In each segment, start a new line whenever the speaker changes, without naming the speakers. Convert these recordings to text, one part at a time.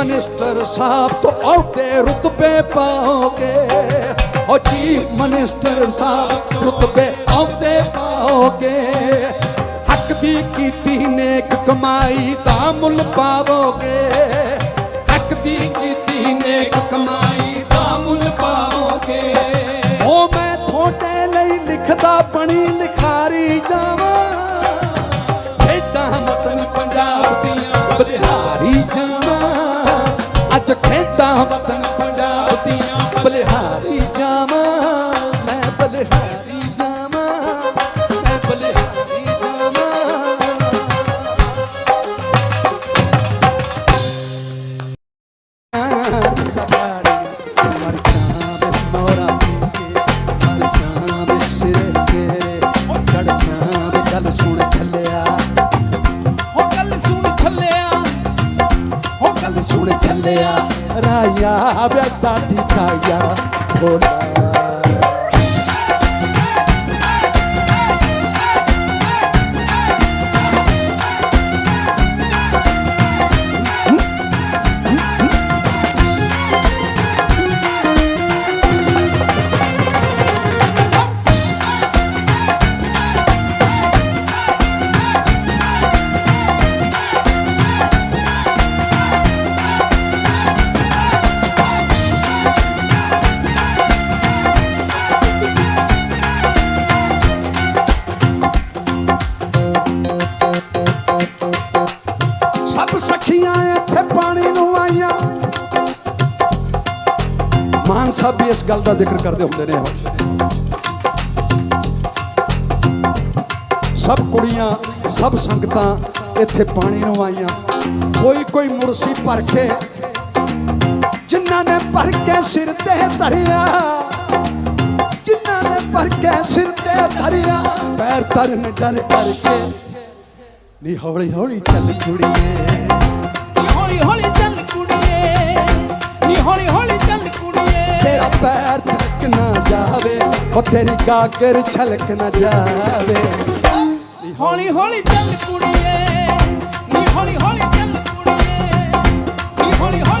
Minister ਸਾਹਿਬ ਤੋਂ ਅਹੁਦੇ ਰੁਤਬੇ ਪਾਓਗੇ। ਓ ਚੀਫ ਮਿਨਿਸਟਰ ਸਾਹਿਬ, ਰੁਤਬੇ ਅਹੁਦੇ ਪਾਓਗੇ। ਹੱਕ ਦੀ ਕੀਤੀ ਨੇਕ ਕਮਾਈ ਦਾ ਮੁੱਲ ਪਾਵੋਗੇ। ਹੱਕ ਦੀ ਕੀਤੀ ਨੇਕ ਕਮਾਈ ਦਾ ਮੁੱਲ ਪਾਵੋਗੇ। ਓ ਮੈਂ ਤੁਹਾਡੇ ਲਈ ਲਿਖਦਾ ਬਣੀ ਲਿਖਾਰੀ ਜਾਵਾਂ। to 10,000. abia tati kaya, oh ਮਾਨ ਸਾਹਿਬ ਵੀ ਇਸ ਗੱਲ ਦਾ ਜ਼ਿਕਰ ਕਰਦੇ ਹੁੰਦੇ ਨੇ ਸਭ ਕੁੜੀਆਂ, ਸਭ ਸੰਗਤਾਂ ਇੱਥੇ ਪਾਣੀ ਨੂੰ ਆਈਆਂ। ਕੋਈ ਕੋਈ ਮੁਰਸੀ ਭਰ ਕੇ ਜਿਨ੍ਹਾਂ ਨੇ ਭਰ ਕੇ ਸਿਰ ਤੇ ਧਰਿਆ, ਜਿਨ੍ਹਾਂ ਨੇ ਭਰ ਕੇ ਸਿਰ ਤੇ ਧਰਿਆ, ਪੈਰ ਤਰਨ ਡਰ ਕਰਕੇ। ਨੀ ਹੌਲੀ ਹੌਲੀ ਚੱਲ ਕੁੜੀਏ।
ਨੀ ਹੌਲੀ ਹੌਲੀ ਚੱਲ
ਤੇਰਾ ਪੈਰ ਤਿਲਕ ਨਾ ਜਾਵੇ, ਉਹ ਤੇਰੀ ਗਾਗਰ ਛਲਕ ਨਾ ਜਾਵੇ।
ਹੌਲੀ ਹੌਲੀ ਚੱਲ ਕੁੜੀਏ, ਨੀ ਹੌਲੀ ਹੌਲੀ ਚੱਲ ਕੁੜੀਏ, ਨੀ ਹੌਲੀ ਹੌਲੀ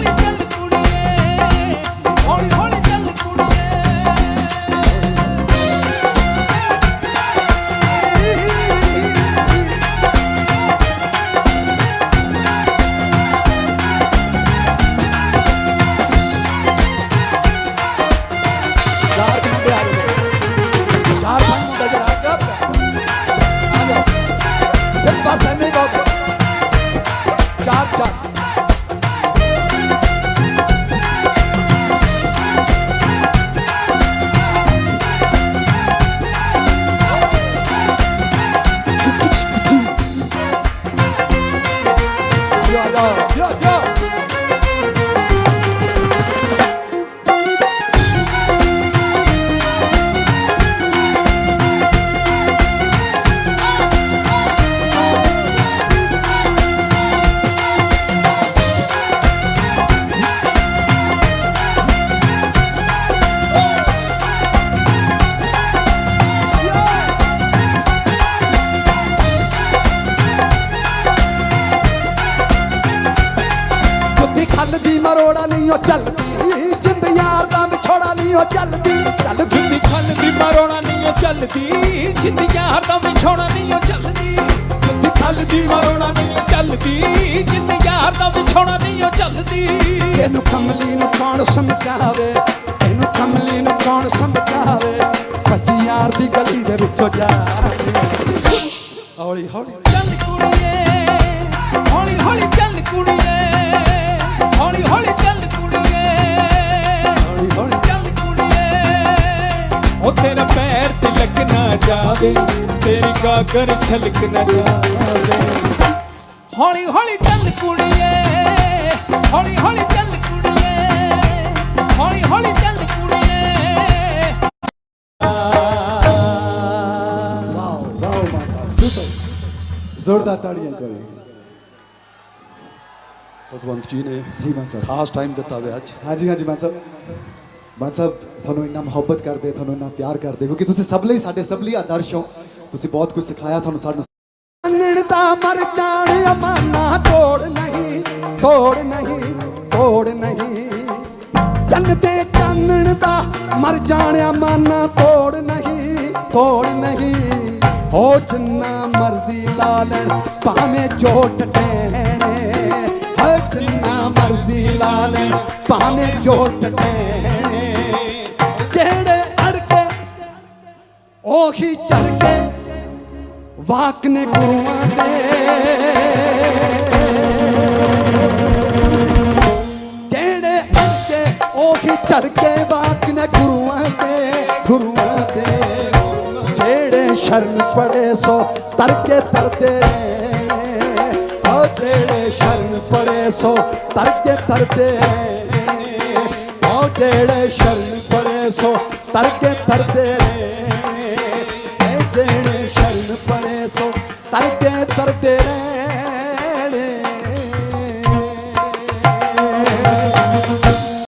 çat çat Çıkı çıkı çıkı ਮਰੋੜਾ ਨਹੀਂ ਉਹ ਚੱਲਦੀ। ਜਿੰਦ ਯਾਰ ਦਾ ਵਿਛੋੜਾ ਨਹੀਂ ਉਹ ਚੱਲਦੀ। ਚੱਲਦੀ
ਜਿੰਦੀ ਖੱਲ ਦੀ ਮਰੋਣਾ ਨਹੀਂ ਉਹ ਚੱਲਦੀ। ਜਿੰਦੀ ਯਾਰ ਦਾ ਵਿਛੋਣਾ ਨਹੀਂ ਉਹ ਚੱਲਦੀ।
ਕੁੱਤੀ ਖੱਲ ਮਰੋੜਾ ਨਹੀਂ ਉਹ
ਚੱਲਦੀ। ਜਿੰਦੀ ਯਾਰ ਦਾ ਵਿਛੋਣਾ ਨਹੀਂ ਉਹ ਚੱਲਦੀ।
ਇਹਨੂੰ ਕਮਲੀ ਨੂੰ ਕੌਣ ਸਮਝਾਵੇ? ਇਹਨੂੰ ਕਮਲੀ ਨੂੰ ਕੌਣ ਸਮਝਾਵੇ? ਭੱਜੀ ਯਾਰ ਦੀ ਗਲੀ ਦੇ ਵਿੱਚੋਂ ਜਾਵੇ ਹੌਲੀ ਹੌਲੀ
ਚੱਲ ਕੁੜੀਏ ਹੌਲੀ ਹੌਲੀ ਚੱਲ ਕੁੜੀਏ। ਹੌਲੀ ਹੌਲੀ ਚੱਲ ਕੁੜੀਏ।
ਹੌਲੀ ਹੌਲੀ
ਚੱਲ ਕੁੜੀਏ। ਉਹ ਤੇਰਾ ਪੈਰ ਤਿਲਕ ਨਾ ਜਾਵੇ, ਤੇਰੀ ਗਾਗਰ ਛਲਕ ਨਾ ਜਾਵੇ। ਹੌਲੀ ਹੌਲੀ ਚੱਲ ਕੁੜੀਏ, ਹੌਲੀ ਹੌਲੀ ਚੱਲ ਕੁੜੀਏ, ਹੌਲੀ ਹੌਲੀ ਚੱਲ ਕੁੜੀਏ।
ਵਾਓ ਵਾਓ ਮਾਂ ਸੁਪਰ ਜ਼ੋਰਦਾਰ ਤਾੜੀਆਂ ਕਰੋ।
ਭਗਵੰਤ ਜੀ ਨੇ
ਜੀ ਮਾਨ ਸਾਹਿਬ।
ਖਾਸ ਟਾਈਮ ਦਿੱਤਾ ਵੇ ਅੱਜ।
ਹਾਂਜੀ ਹਾਂਜੀ ਮਾਨ ਸਾਹਿਬ। ਮਾਨ ਸਾਹਿਬ ਤੁਹਾਨੂੰ ਇੰਨਾ ਮੁਹੱਬਤ ਕਰਦੇ ਤੁਹਾਨੂੰ ਇੰਨਾ ਪਿਆਰ ਕਰਦੇ ਕਿਉਂਕਿ ਤੁਸੀਂ ਸਭ ਲਈ ਸਾਡੇ ਸਭ ਲਈ ਆਦਰਸ਼ ਹੋ। ਤੁਸੀਂ ਬਹੁਤ ਕੁਝ ਸਿਖਾਇਆ ਤੁਹਾਨੂੰ ਸਾਨੂੰ।
ਮੰਨਣ ਦਾ ਮਰ ਜਾਣ ਅਮਾਨਾ ਤੋੜ ਨਹੀਂ ਤੋੜ ਨਹੀਂ ਤੋੜ ਨਹੀਂ। ਚੰਨ ਤੇ ਚਾਨਣ ਦਾ ਮਰ ਜਾਣਿਆ ਮਨ ਤੋੜ ਨਹੀਂ ਤੋੜ ਨਹੀਂ। ਹੋ ਜਿੰਨਾ ਮਰਜ਼ੀ ਲਾ ਲੈਣ ਭਾਵੇਂ ਜੋਟ ਟੈਣੇ ਜਿੰਨਾ ਮਰਜ਼ੀ ਲਾ ਲੈਣ, ਭਾਵੇਂ ਜੋਟ ਟੈਣੇ ਜਿਹੜੇ ਅੜਕੇ, ਉਹੀ ਚੜ ਕੇ ਵਾਕ ਨੇ ਗੁਰੂਆਂ ਦੇ। ਜਿਹੜੇ ਅੱਗੇ ਉਹੀ ਝੜ ਕੇ ਬਾਕ ਨੇ ਗੁਰੂਆਂ ਦੇ ਗੁਰੂਆਂ ਦੇ। ਜਿਹੜੇ ਸ਼ਰਨ ਪੜੇ ਸੋ ਤਰ ਕੇ ਤਰਦੇ ਰਹੇ। ਜਿਹੜੇ ਸ਼ਰਨ ਪੜੇ ਸੋ ਤਰ ਕੇ ਤਰਦੇ ਉਹ ਜਿਹੜੇ ਸ਼ਰਨ ਪੜੇ ਸੋ ਤਰ ਕੇ ਤਰਦੇ ਇਹ ਜਿਹੜੇ ਸ਼ਰਨ ਪੜੇ ਸੋ ਤਰ ਕੇ ਤਰਦੇ